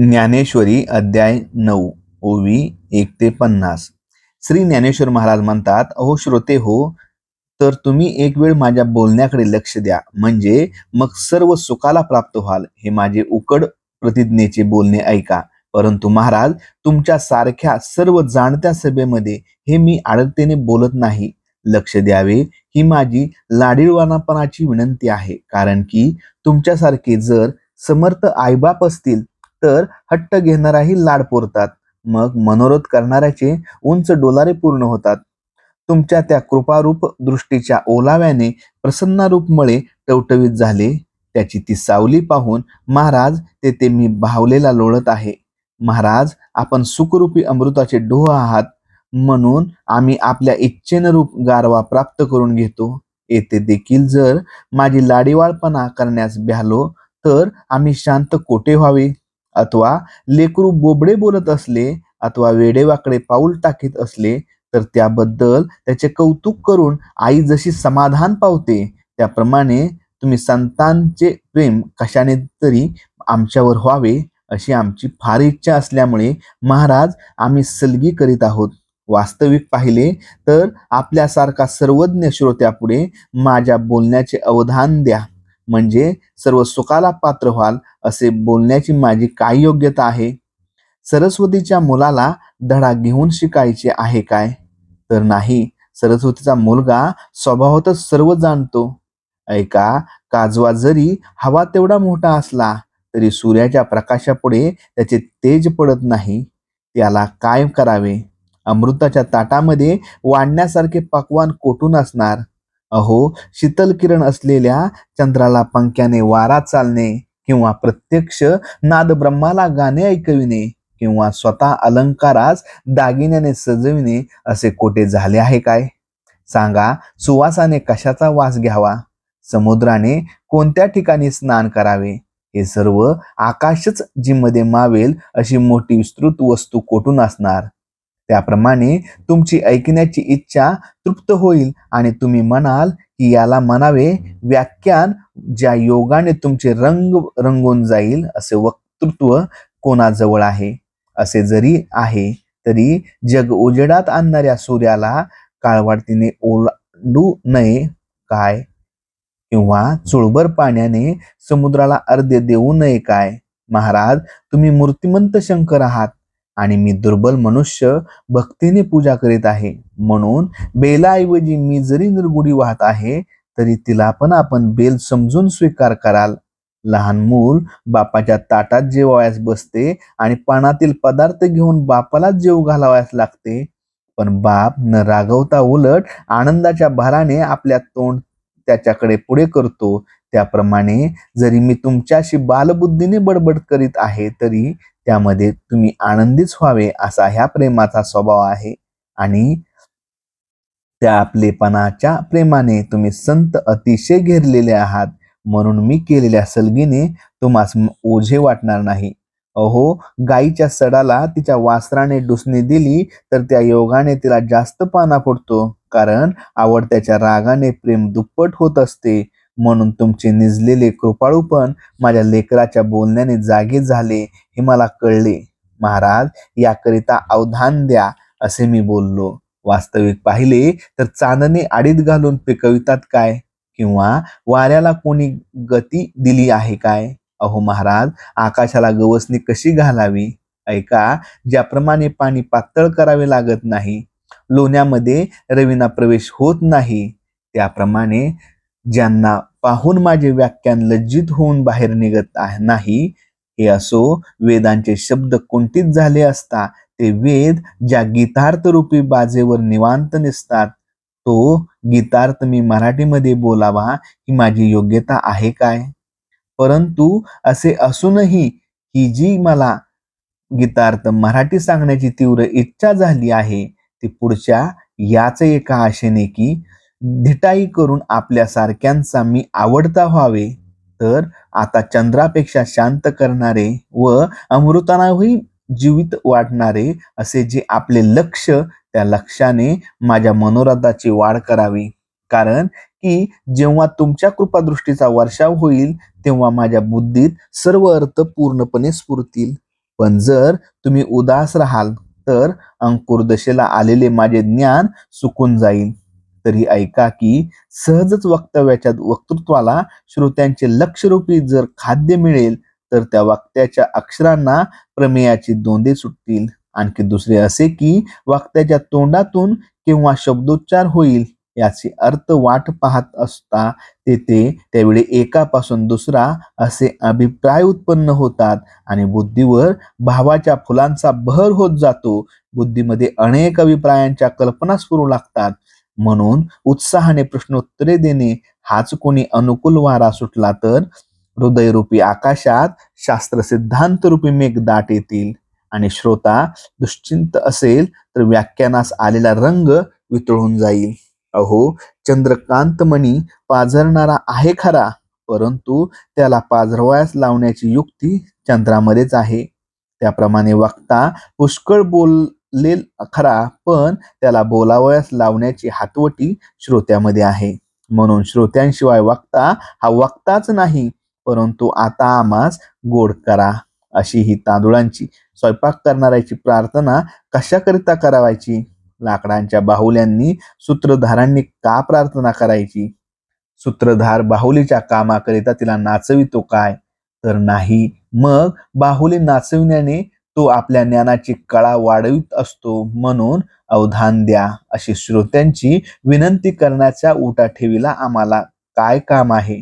ज्ञानेश्वरी अध्याय नऊ ओवी एक ते पन्नास. श्री ज्ञानेश्वर महाराज म्हणतात अहो श्रोते हो तर तुम्ही एक वेळ माझ्या बोलण्याकडे लक्ष द्या. म्हणजे मग सर्व सुखाला प्राप्त व्हाल. हे माझे उकड प्रतिज्ञेचे बोलणे ऐका. परंतु महाराज तुमच्या सारख्या सर्व जाणत्या सभेमध्ये हे मी आडतेने बोलत नाही. लक्ष द्यावे ही माझी लाडीळवानापणाची विनंती आहे. कारण की तुमच्यासारखे जर समर्थ आईबाप असतील तर हट्ट घेणाराही लाड पुरतात. मग मनोरथ करणाऱ्याचे उंच डोलारे पूर्ण होतात. तुमच्या त्या कृपारूप दृष्टीच्या ओलाव्याने प्रसन्नारूपमुळे टवटवीत झाले. त्याची ती सावली पाहून महाराज तेथे मी भावलेला लोळत आहे. महाराज आपण सुखरूपी अमृताचे डोह आहात. म्हणून आम्ही आपल्या इच्छेनुरूप गारवा प्राप्त करून घेतो. येथे देखील जर माझी लाडीवाळपणा करण्यास भ्यालो तर आम्ही शांत कोठे व्हावे? अथवा लेकरू बोबडे बोलत असले अथवा वेडेवाकडे पाऊल टाकीत असले तर त्याबद्दल त्याचे कौतुक करून आई जशी समाधान पावते त्याप्रमाणे तुम्ही संतांचे प्रेम कशाने तरी आमच्यावर व्हावे अशी आमची फार इच्छा असल्यामुळे महाराज आम्ही सलगी करीत आहोत. वास्तविक पाहिले तर आपल्यासारखा सर्वज्ञ श्रोत्यापुढे माझ्या बोलण्याचे अवधान द्या. म्हणजे सर्व सुखाला पात्र व्हाल असे बोलण्याची माझी काय योग्यता आहे? सरस्वतीच्या मुलाला धडा घेऊन शिकायचे आहे काय? तर नाही सरस्वतीचा मुलगा स्वभावातच सर्व जाणतो. ऐका काजवा जरी हवा तेवढा मोठा असला तरी सूर्याच्या प्रकाशापुढे त्याचे तेज पडत नाही. त्याला काय करावे? अमृताच्या ताटामध्ये वाढण्यासारखे पक्वान कोठून असणार? अहो शीतल किरण असलेल्या चंद्राला पंख्याने वारा चालणे किंवा प्रत्यक्ष नाद ब्रह्माला गाणे ऐकविणे किंवा स्वतः अलंकारास दागिन्याने सजविणे असे कोठे झाले आहे काय? सांगा सुवासाने कशाचा वास घ्यावा? समुद्राने कोणत्या ठिकाणी स्नान करावे? हे सर्व आकाशच जिमध्ये मावेल अशी मोठी विस्तृत वस्तू कोठून असणार? त्याप्रमाणे तुमची ऐकण्याची इच्छा तृप्त होईल आणि तुम्ही म्हणाल की याला म्हणावे व्याख्यान ज्या योगाने तुमचे रंग रंगून जाईल असे वक्तृत्व कोणाजवळ आहे? असे जरी आहे तरी जग उजेडात आणणाऱ्या सूर्याला काळवाडतीने ओलांडू नये काय? किंवा चुळभर पाण्याने समुद्राला अर्धे देऊ नये काय? महाराज तुम्ही मूर्तिमंत शंकर आहात. आणि मी दुर्बल मनुष्य भक्तीने पूजा करीत आहे. म्हणून बेलाऐवजी मी जरी निर्गुडी वाहत आहे तरी तिला पण आपण बेल समजून स्वीकार कराल. लहान मूल बापाच्या ताटात जेवावयास बसते आणि पानातील पदार्थ घेऊन बापालाच जेव घालावयास लागते. पण बाप न रागवता उलट आनंदाच्या भाराने आपल्या तोंड त्याच्याकडे पुढे करतो. त्याप्रमाणे जरी मी तुमच्याशी बालबुद्धीने बडबड करीत आहे तरी त्यामध्ये तुम्ही आनंदीच व्हावे असा ह्या प्रेमाचा स्वभाव आहे. आणि त्या आपलेपणाच्या प्रेमाने तुम्ही संत अतिशय घेरलेले आहात. म्हणून मी केलेल्या सलगीने तुम्हास ओझे वाटणार नाही. अहो गाईच्या सडाला तिच्या वासराने डुसणी दिली तर त्या योगाने तिला जास्त पाना फुटतो कारण आवडत्याच्या रागाने प्रेम दुप्पट होत असते. म्हणून तुमचे निजलेले कृपाळूपण माझ्या लेकराच्या बोलण्याने जागे झाले हे मला कळले. महाराज याकरिता अवधान द्या असे मी बोललो. वास्तविक पाहिले तर चांदणे आडीत घालून पिकवितात काय? किंवा वाऱ्याला कोणी गती दिली आहे काय? अहो महाराज आकाशाला गवसणी कशी घालावी? ऐका ज्याप्रमाणे पाणी पातळ करावे लागत नाही लोण्यामध्ये रवीना प्रवेश होत नाही त्याप्रमाणे ज्यांना पाहून माझे व्याख्यान लज्जित होऊन बाहेर निघत नाही हे असो वेदांचे शब्द कुंठित झाले असता ते वेद ज्या गीतार्थ रूपी बाजेवर निवांत निसतात तो गीतार्थ मी मराठीमध्ये बोलावा ही माझी योग्यता आहे काय? परंतु असे असूनही ही जी मला गीतार्थ मराठी सांगण्याची तीव्र इच्छा झाली आहे ती पुढच्या याच एका आशेने की धिटाई करून आपल्यासारख्यांचा मी आवडता व्हावे तर आता चंद्रापेक्षा शांत करणारे व अमृतानाही जीवित वाटणारे असे जे आपले लक्ष त्या लक्षाने माझ्या मनोरथाची वाढ करावी. कारण की जेव्हा तुमच्या कृपादृष्टीचा वर्षाव होईल तेव्हा माझ्या बुद्धीत सर्व अर्थ पूर्णपणे स्फुरतील. पण जर तुम्ही उदास राहाल तर अंकुर दशेला आलेले माझे ज्ञान सुकून जाईल. तरी ऐका की सहजच वक्तव्याच्या वक्तृत्वाला श्रोत्यांचे लक्षरूपी जर खाद्य मिळेल तर त्या वक्त्याच्या अक्षरांना प्रमेयाची दोंदे सुटतील. आणखी दुसरे असे की वक्त्याच्या तोंडातून किंवा शब्दोच्चार होईल याचे अर्थ वाट पाहत असता तेथे त्यावेळी एकापासून दुसरा असे अभिप्राय उत्पन्न होतात आणि बुद्धीवर भावाच्या फुलांचा बहर होत जातो. बुद्धीमध्ये अनेक अभिप्रायांच्या कल्पना स्फुरू लागतात. म्हणून उत्साहाने प्रश्नोत्तरे देणे हाच कोणी अनुकूल वारा सुटला तर हृदयरूपी आकाशात शास्त्र सिद्धांत रूपी मेघ दाट येतील. आणि श्रोता दुश्चिंत असेल तर व्याख्यानास आलेला रंग वितळून जाईल. अहो चंद्रकांतमणी पाझरणारा आहे खरा परंतु त्याला पाझरवायस लावण्याची युक्ती चंद्रामध्येच आहे. त्याप्रमाणे वक्ता पुष्कळ बोल बोलेल खरा पण त्याला बोलावयास लावण्याची हातवटी श्रोत्यामध्ये आहे. म्हणून श्रोत्यांशिवाय वक्ता हा वक्ताच नाही परंतु आता आम्हास गोड करा अशी ही तांदुळांची स्वयंपाक करणाऱ्याची प्रार्थना कशाकरिता करावायची? लाकडांच्या बाहुल्यांनी सूत्रधारांनी का प्रार्थना करायची? सूत्रधार बाहुलीच्या कामाकरिता तिला नाचवितो काय? तर नाही मग बाहुली नाचविण्याने तो आपल्या ज्ञानाची कळा वाढवित असतो म्हणून अवधान द्या अशी श्रोत्यांची विनंती करण्याच्या उठाठेवीला आम्हाला काय काम आहे?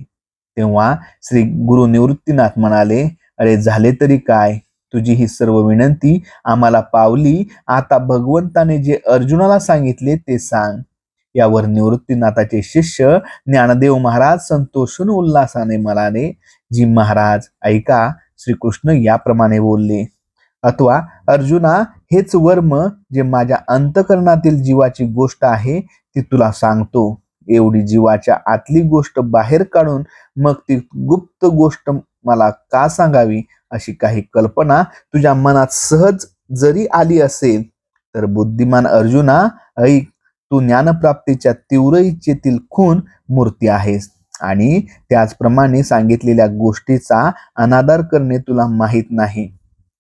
तेव्हा श्री गुरु निवृत्तीनाथ म्हणाले अरे झाले तरी काय? तुझी ही सर्व विनंती आम्हाला पावली. आता भगवंताने जे अर्जुनाला सांगितले ते सांग. यावर निवृत्तीनाथाचे शिष्य ज्ञानदेव महाराज संतोषून उल्हासाने म्हणाले जी महाराज ऐका श्रीकृष्ण याप्रमाणे बोलले. अथवा अर्जुना हेच वर्म जे माझ्या अंतकरणातील जीवाची गोष्ट आहे ती तुला सांगतो. एवढी जीवाच्या आतली गोष्ट बाहेर काढून मग ती गुप्त गोष्ट मला का सांगावी अशी काही कल्पना तुझ्या मनात सहज जरी आली असेल तर बुद्धिमान अर्जुना ऐक तू ज्ञानप्राप्तीच्या तीव्र इच्छेतील खून मूर्ती आहेस आणि त्याचप्रमाणे सांगितलेल्या गोष्टीचा अनादर करणे तुला माहीत नाही.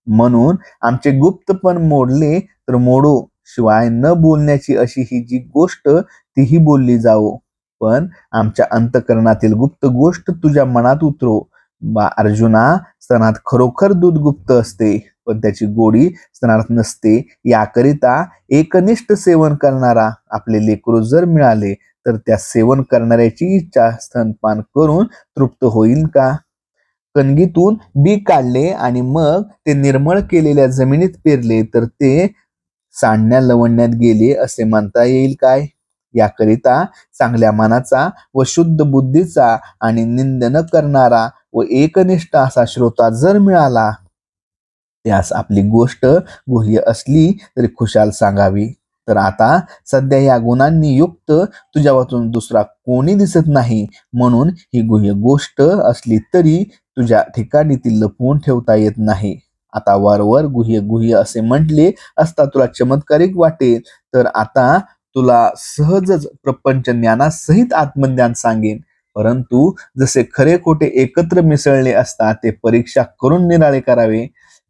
म्हणून आमचे गुप्त पण मोडले तर मोडो. शिवाय न बोलण्याची अशी ही जी गोष्ट तीही बोलली जावो. पण आमच्या अंतकरणातील गुप्त गोष्ट तुझ्या मनात उतरो. बा अर्जुना स्तनात खरोखर दूध गुप्त असते पण त्याची गोडी स्तनात नसते. याकरिता एकनिष्ठ सेवन करणारा आपले लेकरू जर मिळाले तर त्या सेवन करणाऱ्याची इच्छा स्तनपान करून तृप्त होईल का? कणगीतून बी काढले आणि मग ते निर्मळ केलेल्या जमिनीत पेरले तर ते सांडण्या लवण्यात गेले असे म्हणता येईल काय? याकरिता चांगल्या मनाचा व शुद्ध बुद्धीचा आणि निंद न करणारा व एकनिष्ठ असा श्रोता जर मिळाला त्यास आपली गोष्ट गुह्य असली तरी खुशाल सांगावी. तर आता सध्या या गुणांनी युक्त तुझ्या वाचून दुसरा कोणी दिसत नाही म्हणून ही गुह्य गोष्ट असली तरी तुझ्या ठिकाणी ती लपवून ठेवता येत नाही. आता वारंवार गुह्य गुह्य असे म्हटले असता तुला चमत्कारिक वाटेल. तर आता तुला सहजच प्रपंच ज्ञानासहित आत्मज्ञान सांगेन. परंतु जसे खरे खोटे एकत्र मिसळले असता ते परीक्षा करून निराळे करावे.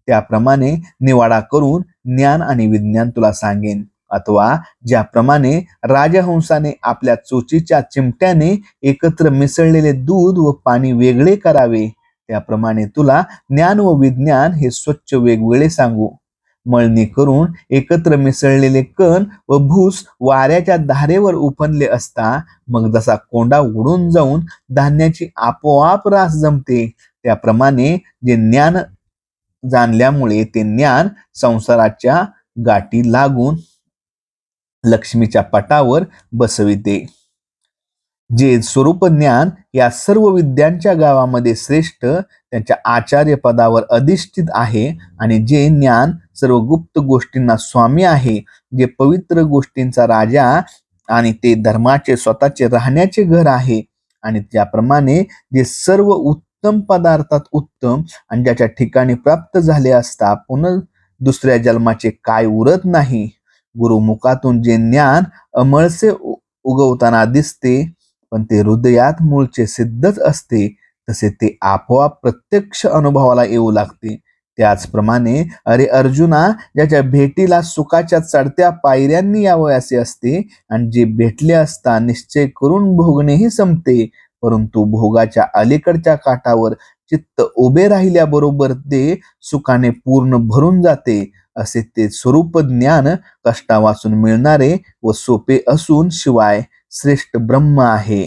त्याप्रमाणे निवाडा करून ज्ञान आणि विज्ञान तुला सांगेन. अथवा ज्याप्रमाणे राजहंसाने आपल्या चोचीच्या चिमट्याने एकत्र मिसळलेले दूध व पाणी वेगळे करावे. त्याप्रमाणे तुला ज्ञान व विज्ञान हे स्वच्छ वेगवेगळे सांगू. मळणी करून एकत्र मिसळलेले कण व भूस वाऱ्याच्या धारेवर उफनले असता मग जसा कोंडा उडून जाऊन धान्याची आपोआप रास जमते त्याप्रमाणे जे ज्ञान जाणल्यामुळे ते ज्ञान संसाराच्या गाठी लागून लक्ष्मीच्या पटावर बसविते. जे स्वरूप ज्ञान या सर्व विद्यांच्या गावामध्ये श्रेष्ठ त्यांच्या आचार्य पदावर अधिष्ठित आहे आणि जे ज्ञान सर्व गुप्त गोष्टींना स्वामी आहे जे पवित्र गोष्टींचा राजा आणि ते धर्माचे स्वतःचे राहण्याचे घर आहे आणि त्याप्रमाणे जे सर्व उत्तम पदार्थात उत्तम आणि ज्याच्या ठिकाणी प्राप्त झाले असता पुन्हा दुसऱ्या जन्माचे काय उरत नाही. गुरुमुखातून जे ज्ञान अमळसे उ- उगवताना दिसते पण ते हृदयात मूळचे सिद्धच असते तसे ते आपोआप प्रत्यक्ष अनुभवाला येऊ लागते. त्याचप्रमाणे अरे अर्जुना ज्याच्या भेटीला सुखाच्या चढत्या पायऱ्यांनी यावयाचे असते आणि जे भेटले असता निश्चय करून भोगणेही संपते. परंतु भोगाच्या अलीकडच्या काठावर चित्त उभे राहिल्याबरोबर ते सुखाने पूर्ण भरून जाते. असे ते स्वरूप ज्ञान कष्टावासून मिळणारे व सोपे असून शिवाय श्रेष्ठ ब्रह्म आहे.